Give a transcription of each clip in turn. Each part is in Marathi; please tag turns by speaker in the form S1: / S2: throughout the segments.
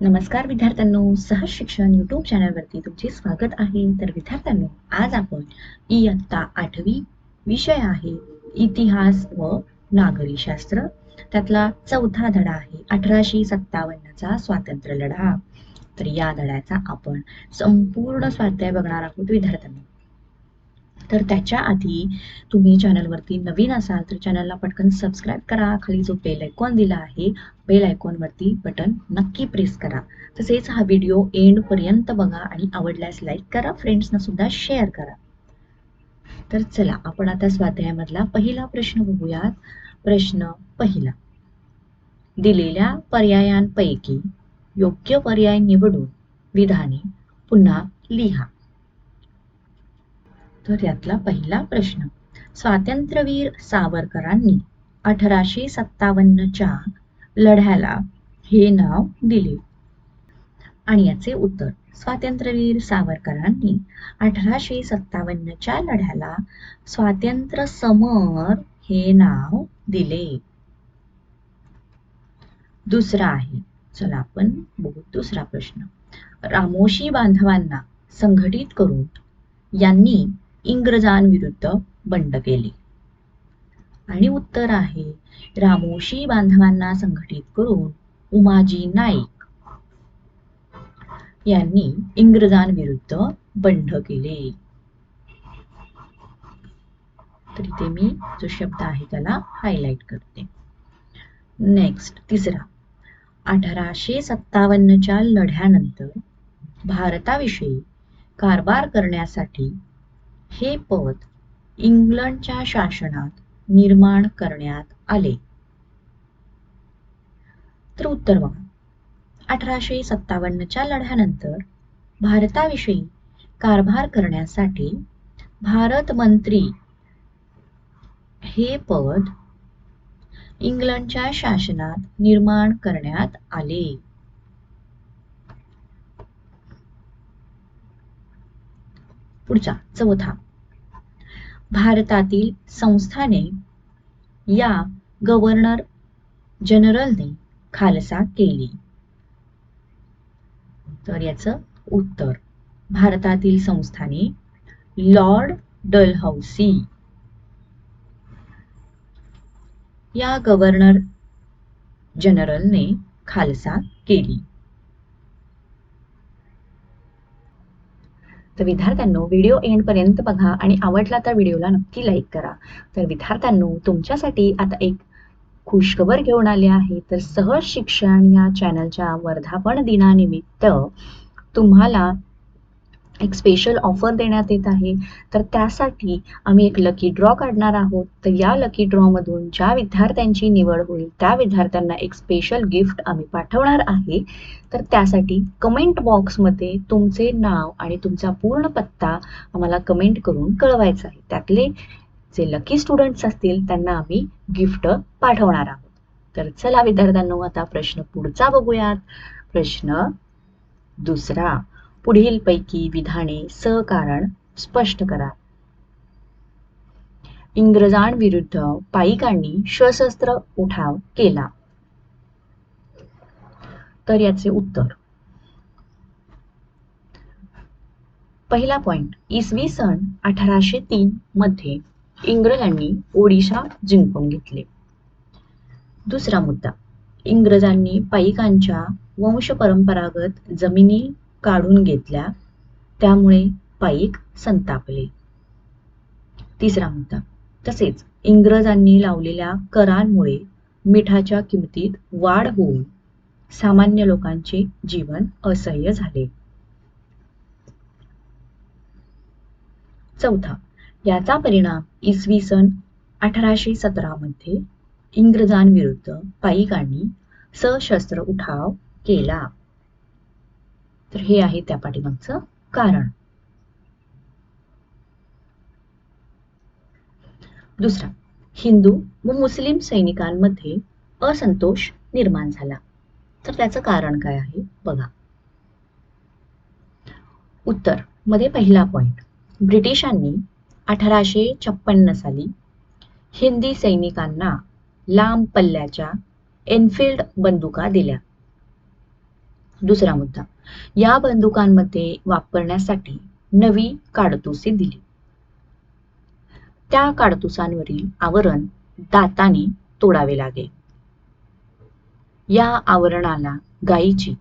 S1: नमस्कार विद्यार्थ्यांनो सहज शिक्षण युट्यूब चॅनलवरती तुमचे स्वागत आहे. तर विद्यार्थ्यांनो आज आपण इयत्ता आठवी विषय आहे इतिहास व नागरी शास्त्र त्यातला चौथा धडा आहे अठराशे सत्तावन्नचा स्वातंत्र्य लढा तर या धड्याचा आपण संपूर्ण स्वाध्याय बघणार आहोत विद्यार्थ्यांनो. तर त्याच्या आधी तुम्ही चॅनलवरती नवीन असाल तर चॅनलला पटकन सबस्क्राईब करा. खाली जो बेल आयकॉन दिला आहे बेल आयकॉनवरती बटन नक्की प्रेस करा. तसेच हा व्हिडिओ एंड पर्यंत बघा आणि आवडल्यास लाईक करा फ्रेंड्सना सुद्धा शेअर करा. तर चला आपण आता स्वाध्यायामधला पहिला प्रश्न बघूयात. प्रश्न पहिला. दिलेल्या पर्यायांपैकी योग्य पर्याय निवडून विधाने पुन्हा लिहा. तर यातला पहिला प्रश्न. स्वातंत्र्यवीर सावरकरांनी अठराशे सत्तावन्नच्या लढ्याला हे नाव दिले. आणि याचे उत्तर स्वातंत्र्यवीर सावरकरांनी अठराशे सत्तावन्नच्या लढ्याला स्वातंत्र्य समर हे नाव दिले. दुसरा आहे. चला आपण बघू दुसरा प्रश्न. रामोशी बांधवांना संघटित करून यांनी इंग्रजांविरुद्ध बंड केले. आणि उत्तर आहे रामोशी बांधवांना संघटित करून उमाजी नाईक यांनी इंग्रजांविरुद्ध बंड केले. तर इथे मी जो शब्द आहे त्याला हायलाइट करते. नेक्स्ट तिसरा. अठराशे सत्तावन्नच्या लढ्यानंतर भारताविषयी कारभार करण्यासाठी हे पद इंग्लंडच्या शासनात निर्माण करण्यात आले. तर उत्तर बघा. अठराशे सत्तावन्नच्या लढ्यानंतर भारताविषयी कारभार करण्यासाठी भारत मंत्री हे पद इंग्लंडच्या शासनात निर्माण करण्यात आले. पुढचा चौथा. भारतातील संस्थाने या गव्हर्नर जनरलने खालसा केली. तर याचं उत्तर. भारतातील संस्थाने लॉर्ड डलहौसी या गव्हर्नर जनरलने खालसा केली. तर विद्यार्थ्यांनो व्हिडिओ एंड पर्यंत बघा आणि आवडला तर व्हिडिओला नक्की लाईक करा. तर विद्यार्थ्यांनो तुमच्यासाठी आता एक खुशखबर घेऊन आले आहे. तर सहज शिक्षण या चॅनलच्या वर्धापन दिनानिमित्त तुम्हाला एक स्पेशल ऑफर देण्यात येत आहे. तर त्यासाठी आम्ही एक लकी ड्रॉ काढणार आहोत. तर या लकी ड्रॉमधून ज्या विद्यार्थ्यांची निवड होईल त्या विद्यार्थ्यांना एक स्पेशल गिफ्ट आम्ही पाठवणार आहे. तर त्यासाठी कमेंट बॉक्समध्ये तुमचे नाव आणि तुमचा पूर्ण पत्ता आम्हाला कमेंट करून कळवायचा आहे. त्यातले जे लकी स्टुडंट्स असतील त्यांना आम्ही गिफ्ट पाठवणार आहोत. तर चला विद्यार्थ्यांनो आता प्रश्न पुढचा बघूयात. प्रश्न दुसरा. पुढील पैकी विधाने सहकारण स्पष्ट करा. इंग्रजांविरुद्ध पायिकांनी सशस्त्र उठाव केला. तर याचे उत्तर. पहिला पॉइंट इसवी सन अठराशे तीन मध्ये इंग्रजांनी ओडिशा जिंकून घेतले. दुसरा मुद्दा इंग्रजांनी पायिकांच्या वंशपरंपरागत जमिनी काढून घेतल्या त्यामुळे पाईक संतापले. तिसरा मुद्दा. तसेच इंग्रजांनी लावलेल्या करांमुळे मिठाच्या किमतीत वाढ होऊन सामान्य लोकांचे जीवन असह्य झाले. चौथा. याचा परिणाम इसवी सन अठराशे सतरा मध्ये इंग्रजांविरुद्ध पायिकांनी सशस्त्र उठाव केला. तर हे आहे त्या पाठीमागचं कारण. दुसरा हिंदू व मुस्लिम सैनिकांमध्ये असंतोष निर्माण झाला. तर त्याचं कारण काय आहे? बघा. उत्तरमध्ये पहिला पॉइंट ब्रिटिशांनी अठराशे छप्पन्न साली हिंदी सैनिकांना लांब पल्ल्याच्या एनफिल्ड बंदुका दिल्या. दुसरा मुद्दा या बंदुकांमध्ये वापरण्यासाठी नवी काडतुसे दिली. त्या काडतुसांवरील आवरण दाताने तोडावे लागे. या आवरणाला गायीची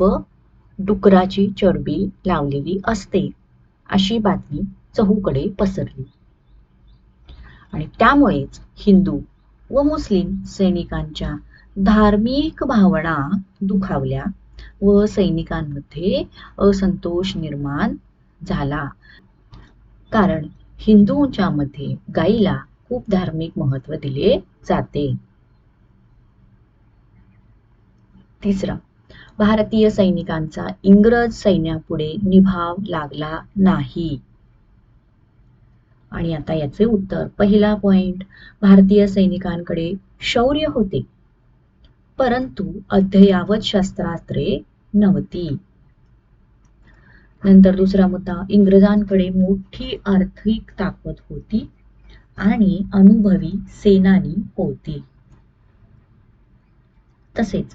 S1: व डुकराची चरबी लावलेली असते अशी बातमी चहूकडे पसरली. आणि त्यामुळेच हिंदू व मुस्लिम सैनिकांच्या धार्मिक भावना दुखावल्या व सैनिकांमध्ये असंतोष निर्माण झाला. कारण हिंदूंच्या मध्ये गायीला खूप धार्मिक महत्त्व दिले जाते. तिसरा भारतीय सैनिकांचा इंग्रज सैन्यापुढे निभाव लागला नाही. आणि आता याचे उत्तर पहिला पॉइंट भारतीय सैनिकांकडे शौर्य होते. परंतु अद्ययावत शस्त्रास्त्रे नव्हती. नंतर दुसरा मुद्दा इंग्रजांकडे मोठी आर्थिक ताकद होती आणि अनुभवी सेनानी होती. तसेच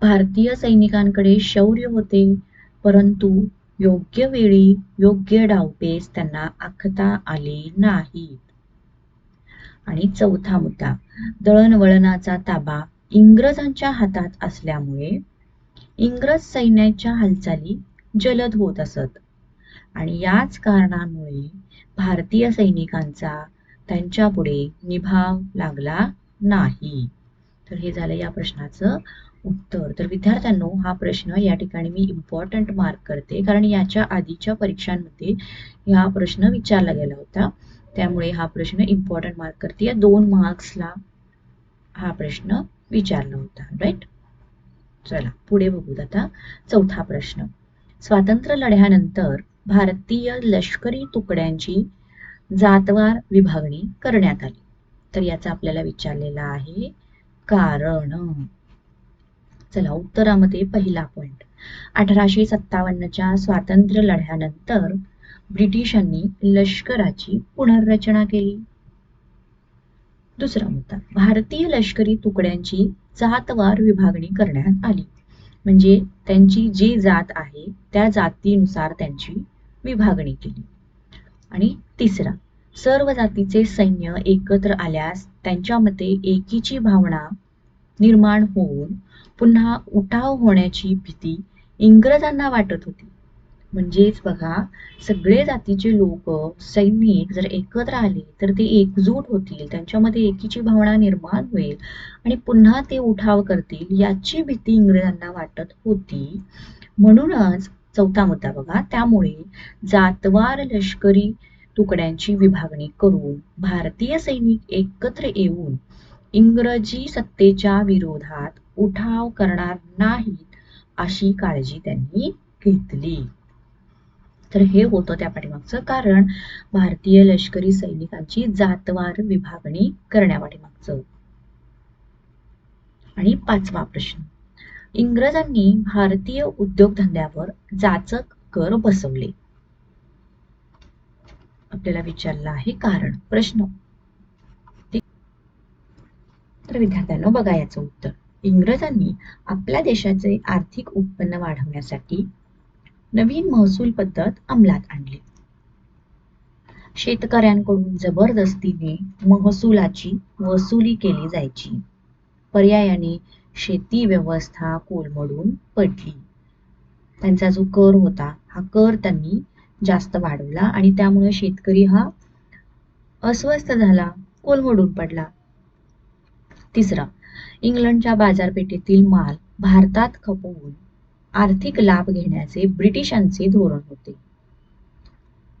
S1: भारतीय सैनिकांकडे शौर्य होते परंतु योग्य वेळी योग्य डावपेच त्यांना आखता आले नाहीत आणि चौथा मुद्दा दळणवळणाचा ताबा इंग्रजांच्या हातात असल्यामुळे इंग्रज सैन्याच्या हालचाली जलद होत असत. आणि याच कारणामुळे भारतीय सैनिकांचा त्यांच्यापुढे निभाव लागला नाही. तर हे झालं या प्रश्नाचं उत्तर. तर विद्यार्थ्यांनो हा प्रश्न या ठिकाणी मी इम्पॉर्टंट मार्क करते. कारण याच्या आधीच्या परीक्षांमध्ये हा प्रश्न विचारला गेला होता. त्यामुळे हा प्रश्न इम्पॉर्टंट मार्क करते. या दोन मार्क्सला हा प्रश्न विचारला होता. राईट चला पुढे बघूत आता. चौथा प्रश्न. स्वातंत्र्य लढ्यानंतर भारतीय लष्करी तुकड्यांची जातवार विभागणी करण्यात आली. तर याचा आपल्याला विचारलेला आहे कारण. चला उत्तरामध्ये पहिला पॉइंट अठराशे सत्तावन्नच्या स्वातंत्र्य लढ्यानंतर ब्रिटिशांनी लष्कराची पुनर्रचना केली. दुसरा मुद्दा. भारतीय लष्करी तुकड्यांची जातवार विभागणी करण्यात आली. म्हणजे त्यांची जी जात आहे त्या जातीनुसार त्यांची विभागणी केली. आणि तिसरा सर्व जातीचे सैन्य एकत्र आल्यास त्यांच्यामध्ये एकीची भावना निर्माण होऊन पुन्हा उठाव होण्याची भीती इंग्रजांना वाटत होती. म्हणजेच बघा सगळे जातीचे लोक सैनिक जर एकत्र आले तर ते एकजूट होतील त्यांच्यामध्ये एकीची भावना निर्माण होईल आणि पुन्हा ते उठाव करतील याची भीती इंग्रजांना वाटत होती. म्हणूनच चौथा मुद्दा बघा त्यामुळे जातवार लष्करी तुकड्यांची विभागणी करून भारतीय सैनिक एकत्र येऊन इंग्रजी सत्तेच्या विरोधात उठाव करणार नाहीत अशी काळजी त्यांनी घेतली. तर हे होतं त्या पाठीमागचं. कारण भारतीय लष्करी सैनिकांची जातवार विभागणी करण्या पाठीमागचं. आणि पाचवा प्रश्न. इंग्रजांनी भारतीय उद्योगधंद्यावर जाचक कर बसवले. आपल्याला विचारलं आहे कारण. प्रश्न. तर विद्यार्थ्यांना बघा याचं उत्तर. इंग्रजांनी आपल्या देशाचे आर्थिक उत्पन्न वाढवण्यासाठी नवीन महसूल पद्धत अंमलात आणली. शेतकऱ्यांकडून जबरदस्तीने महसुलाची वसुली केली जायची. पर्यायाने शेती व्यवस्था कोलमडून पडली. त्यांचा जो कर होता हा कर त्यांनी जास्त वाढवला आणि त्यामुळे शेतकरी हा अस्वस्थ झाला कोलमडून पडला. तिसरा इंग्लंडच्या बाजारपेठेतील माल भारतात खपवून आर्थिक लाभ घेण्याचे ब्रिटिशांचे धोरण होते.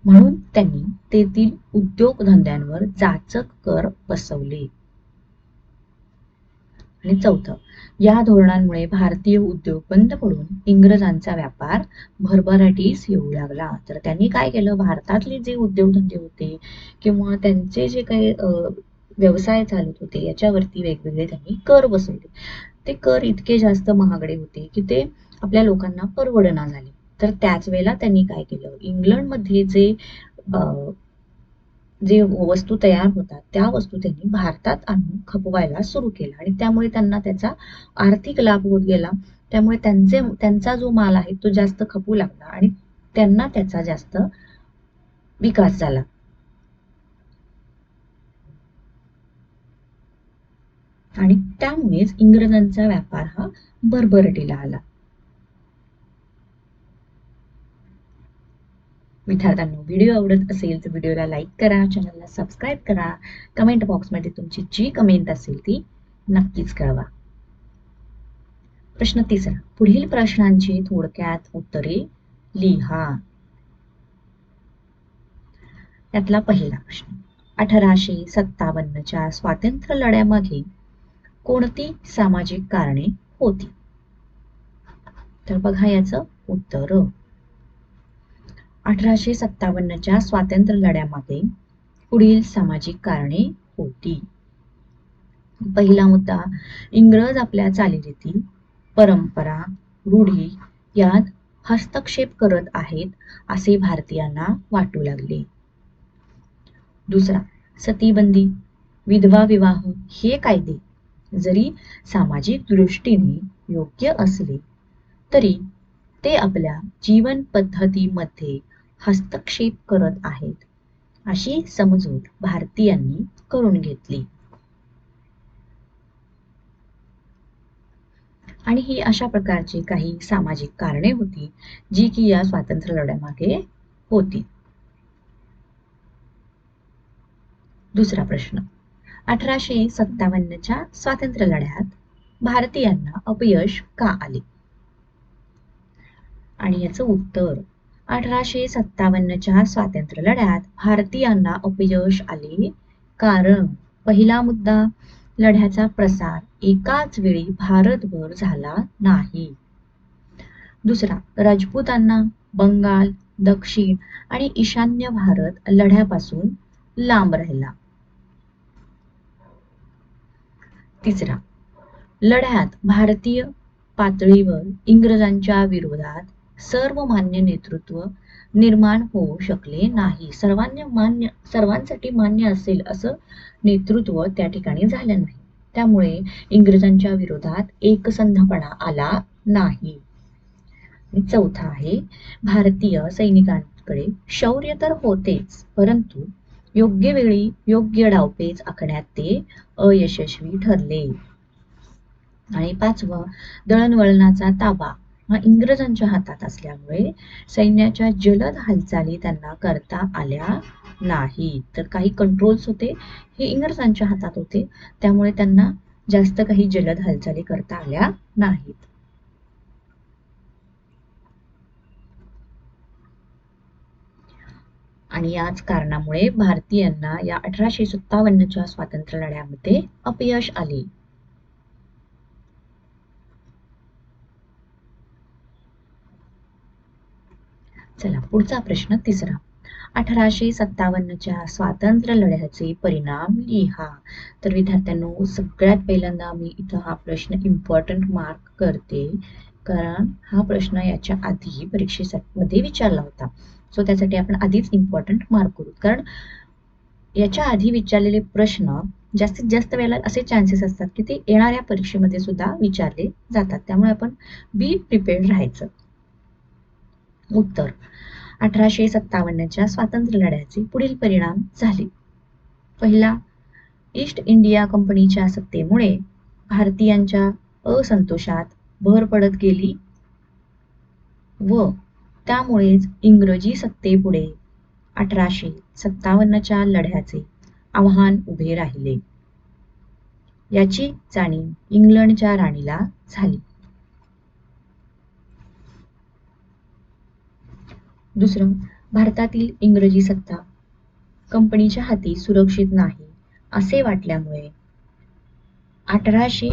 S1: म्हणून त्यांनी तेथील उद्योगधंद्यांवर जाचक कर बसवले. आणि चौथं या धोरणांमुळे भारतीय उद्योग बंद पडून इंग्रजांचा व्यापार भरभराटीस येऊ लागला. तर त्यांनी काय केलं? भारतातले जे उद्योगधंदे होते किंवा त्यांचे जे काही व्यवसाय चालत होते याच्यावरती वेगवेगळे त्यांनी कर बसवले. ते कर इतके जास्त महागडे होते की ते आपल्या लोकांना परवडना झाले. तर त्याच वेळेला त्यांनी काय केलं? इंग्लंडमध्ये जे जे वस्तू तयार होतात त्या वस्तू त्यांनी भारतात आणून खपवायला सुरू केला. आणि त्यामुळे त्यांना त्याचा आर्थिक लाभ होत गेला. त्यामुळे त्यांचे त्यांचा जो माल आहे तो जास्त खपू लागला आणि त्यांना त्याचा जास्त विकास झाला. आणि त्यामुळेच इंग्रजांचा व्यापार हा भरभरटीला आला. विद्यार्थ्यांनो व्हिडिओ आवडत असेल तर व्हिडिओला लाईक करा चॅनलला सबस्क्राईब करा. कमेंट बॉक्समध्ये तुमची जी कमेंट असेल ती नक्कीच कळवा. प्रश्न तिसरा पुढील प्रश्नांची थोडक्यात उत्तरे लिहा. यातला पहिला प्रश्न अठराशे सत्तावन्नच्या स्वातंत्र्य लढ्यामध्ये कोणती सामाजिक कारणे होती? तर बघा याचं उत्तर. अठराशे सत्तावन्नच्या स्वातंत्र्य लढ्यामध्ये पुढील सामाजिक कारणे होती. पहिला मुद्दा इंग्रज आपल्या चालीरीती परंपरा रूढी यात हस्तक्षेप करत आहेत असे भारतीयांना वाटू लागले. दुसरा सतीबंदी विधवा विवाह हे कायदे जरी सामाजिक दृष्टीने योग्य असले तरी ते आपल्या जीवन पद्धतीमध्ये हस्तक्षेप करत आहेत. अशी समजूत भारतीयांनी करून घेतली. आणि ही अशा प्रकारची काही सामाजिक कारणे होती जी की या स्वातंत्र्य लढ्यामागे होती. दुसरा प्रश्न. अठराशे सत्तावन्नच्या स्वातंत्र्य लढ्यात भारतीयांना अपयश का आले? आणि याचं उत्तर अठराशे सत्तावन्नच्या स्वातंत्र्य लढ्यात भारतीयांना अपयश आले. कारण पहिला मुद्दा लढ्याचा प्रसार एकाच वेळी भारतभर झाला नाही. दुसरा राजपूतांना बंगाल दक्षिण आणि ईशान्य भारत लढ्यापासून लांब राहिला. तिसरा लढ्यात भारतीय पातळीवर इंग्रजांच्या विरोधात सर्वमान्य नेतृत्व निर्माण होऊ शकले नाही. सर्वांना मान्य सर्वांसाठी मान्य असेल असं नेतृत्व त्या ठिकाणी झालं नाही. त्यामुळे इंग्रजांच्या विरोधात एकसंधपणा आला नाही. चौथा आहे भारतीय सैनिकांकडे शौर्य तर होतेच परंतु योग्य वेळी योग्य डावपेच आखण्यात ते अयशस्वी ठरले. आणि पाचवं दळणवळणाचा ताबा. हा इंग्रजांच्या हातात असल्यामुळे सैन्याच्या जलद हालचाली त्यांना करता आल्या नाही. तर काही कंट्रोल्स होते हे इंग्रजांच्या हातात होते. त्यामुळे त्यांना जास्त काही जलद हालचाली करता आल्या नाहीत. आणि याच कारणामुळे भारतीयांना या अठराशे सत्तावन्नच्या स्वातंत्र्य लढ्यामध्ये अपयश आले. चला पुढचा प्रश्न तिसरा. अठराशे सत्तावन्नच्या स्वातंत्र्य लढ्याचे परिणाम लिहा. तर विद्यार्थ्यांनो सगळ्यात पहिल्यांदा मी इथं हा प्रश्न इम्पॉर्टंट मार्क करते. कारण हा प्रश्न याच्या आधी परीक्षेमध्ये विचारला होता. सो त्यासाठी आपण आधीच इम्पॉर्टंट मार्क करू. कारण याच्या आधी विचारलेले प्रश्न जास्तीत जास्त वेळेला असे चान्सेस असतात की ते येणाऱ्या परीक्षेमध्ये सुद्धा विचारले जातात. त्यामुळे आपण बी प्रिपेअर्ड राहायचं. उत्तर. अठराशे सत्तावन्नच्या स्वातंत्र्य लढ्याचे पुढील परिणाम झाले. पहिला ईस्ट इंडिया कंपनीच्या सत्तेमुळे भारतीयांच्या असंतोषात भर पडत गेली. व त्यामुळेच इंग्रजी सत्तेपुढे अठराशे सत्तावन्नच्या लढ्याचे आव्हान उभे राहिले. याची जाणीव इंग्लंडच्या राणीला झाली. दुसरं भारतातील इंग्रजी सत्ता कंपनीच्या हाती सुरक्षित नाही असे वाटल्यामुळे अठराशे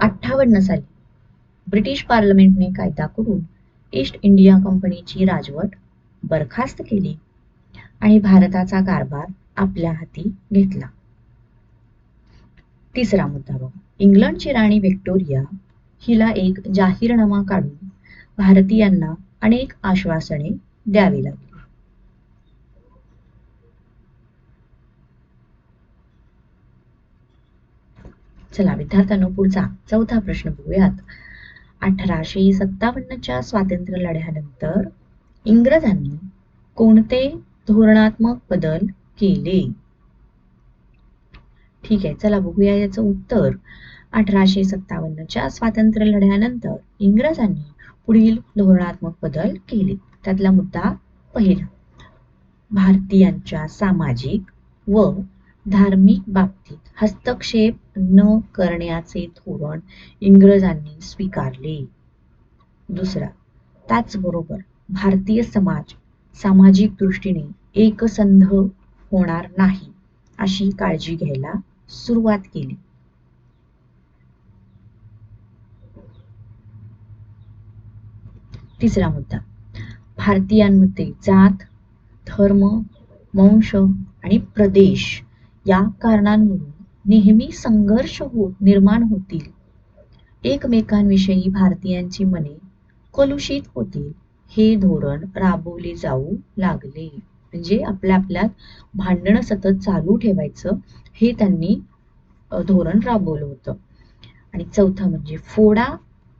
S1: अठ्ठावन्न साली ब्रिटिश पार्लमेंटने कायदा करून ईस्ट इंडिया कंपनीची राजवट बरखास्त केली आणि भारताचा कारभार आपल्या हाती घेतला. तिसरा मुद्दा बघा. इंग्लंडची राणी व्हिक्टोरिया हिला एक जाहीरनामा काढून भारतीयांना अनेक आश्वासने द्यावी लागली चला विद्यार्थ्यांनो पुढचा चौथा प्रश्न बघूयात. अठराशे सत्तावन्नच्या स्वातंत्र्य लढ्यानंतर इंग्रजांनी कोणते धोरणात्मक बदल केले? ठीक आहे चला बघूया याचं उत्तर. अठराशे सत्तावन्नच्या स्वातंत्र्य लढ्यानंतर इंग्रजांनी पुढील धोरणात्मक बदल केले. त्यातला मुद्दा पहिला. भारतीयांच्या सामाजिक व धार्मिक बाबतीत हस्तक्षेप न करण्याचे धोरण इंग्रजांनी स्वीकारले. दुसरा त्याचबरोबर भारतीय समाज सामाजिक दृष्टीने एकसंध होणार नाही अशी काळजी घ्यायला सुरुवात केली. तिसरा मुद्दा भारतीयांमध्ये जात धर्म वंश आणि प्रदेश या कारणांवरून नेहमी संघर्ष होत निर्माण होतील. एकमेकांविषयी भारतीयांची मने कलुषित होतील हे धोरण राबवले जाऊ लागले. म्हणजे आपल्या आपल्यात भांडणं सतत चालू ठेवायचं हे त्यांनी धोरण राबवलं होतं. आणि चौथं म्हणजे फोडा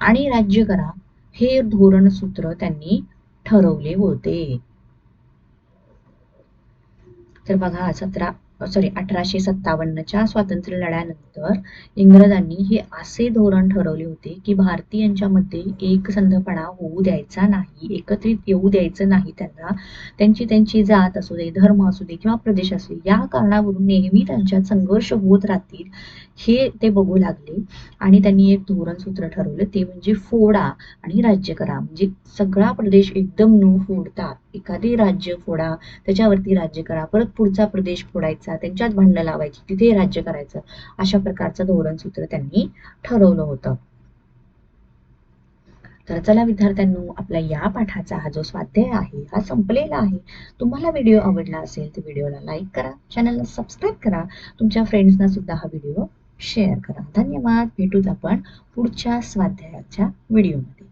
S1: आणि राज्य करा हे धोरण सूत्र त्यांनी ठरवले होते. तर बघा सतरा सॉरी अठराशे सत्तावन्नच्या स्वातंत्र्य लढ्यानंतर इंग्रजांनी हे असे धोरण ठरवले होते की भारतीयांच्यामध्ये एकसंधपणा होऊ द्यायचा नाही एकत्रित येऊ द्यायचं नाही त्यांना. त्यांची त्यांची जात असू दे धर्म असू दे किंवा प्रदेश असू दे या कारणावरून नेहमी त्यांच्यात संघर्ष होत राहतील हे ते बघू लागले. आणि त्यांनी एक धोरण सूत्र ठरवलं ते म्हणजे फोडा आणि राज्य करा. म्हणजे सगळा प्रदेश एकदम न फोडता एखादे राज्य फोडा त्याच्यावरती राज्य करा. परत पुढचा प्रदेश फोडायचा त्यांच्यात भांडणं लावायची तिथे राज्य करायचं. अशा प्रकारचं धोरण सूत्र त्यांनी ठरवलं होतं. तर चला विद्यार्थ्यांनो आपल्या या पाठाचा हा जो स्वाध्याय आहे हा संपलेला आहे. तुम्हाला व्हिडिओ आवडला असेल तर व्हिडिओला लाईक करा चॅनलला सबस्क्राईब करा. तुमच्या फ्रेंड्सना सुद्धा हा व्हिडिओ शेअर करा. धन्यवाद. भेटूच आपण पुढच्या स्वाध्यायाच्या व्हिडिओमध्ये.